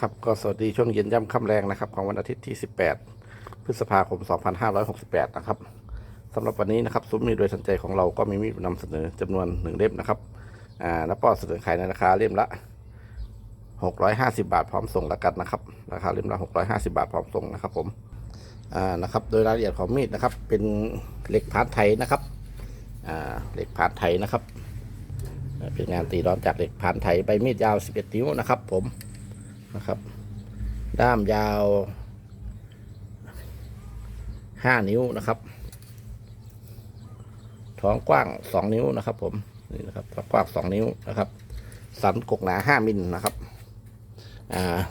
ครับก็สวัสดีช่วงเย็นย่ำค่ำแรงนะครับ ของวันอาทิตย์ที่ 18 พฤษภาคม 2568 นะครับสำหรับวันนี้นะครับซุ้มมีโดยสนใจของเราก็มีมีดนำเสนอจำนวนหนึ่งเล่มนะครับอ่าแล้วก็เสนอขายในราคาเล่มละ 650 บาทพร้อมส่งแล้วกันนะครับ ราคาเล่มละ 650 บาทพร้อมส่งนะครับผมอ่านะครับโดยรายละเอียดของมีดนะครับ เป็นเหล็กพาร์ทไทยนะครับอ่าเหล็กพาร์ทไทยนะครับ เป็นงานตีร้อนจากเหล็กพาร์ทไทยใบมีดยาว 11 นิ้วนะครับ ผม นะครับ ด้ามยาวห้านิ้วนะครับ ท้องกว้างสองนิ้วนะครับ ผมนี่นะครับท้องกว้างสองนิ้วนะครับ สันกกหนาห้ามิลนะครับ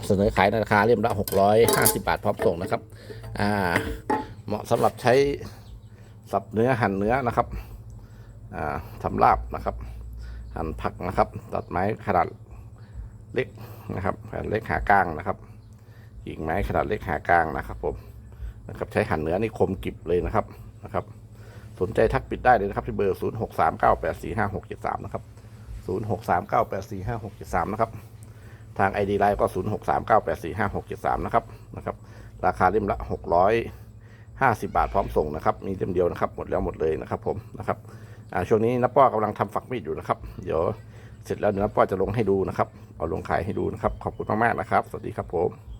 เสนอขายในราคาเล่มละหกร้อยห้าสิบาทพร้อมส่งนะครับเหมาะสำหรับใช้สับเนื้อหั่นเนื้อนะครับทำลาบนะครับ หั่นผักนะครับ ตัดไม้ขนาด เล็กนะครับขนาดเล็กหากลางนะครับกิ่งไม้ขนาดเล็กหากลางนะครับผมนะครับใช้หั่นเนื้อนี่คมกริบเลยนะครับนะครับ สนใจทักปิดได้เลยนะครับที่เบอร์ 0 6 3 9 8 4 5 6 7 3 นะครับ 0 6 3 9 8 4 5 6 7 3 นะครับ ทาง ID ไลน์ก็ 0 6 3 9 8 4 5 6 7 3 นะครับนะครับ ราคาเล่มละ 650 บาทพร้อมส่งนะครับ มีเล่มเดียวนะครับ หมดแล้วหมดเลยนะครับผมนะครับช่วงนี้น้าป้อกำลังทำฝักมีดอยู่นะครับ เดี๋ยวเสร็จแล้วเดี๋ยวน้าป้อจะลงให้ดูนะครับ เอาลงขายให้ดูนะครับ ขอบคุณมากๆนะครับ สวัสดีครับผม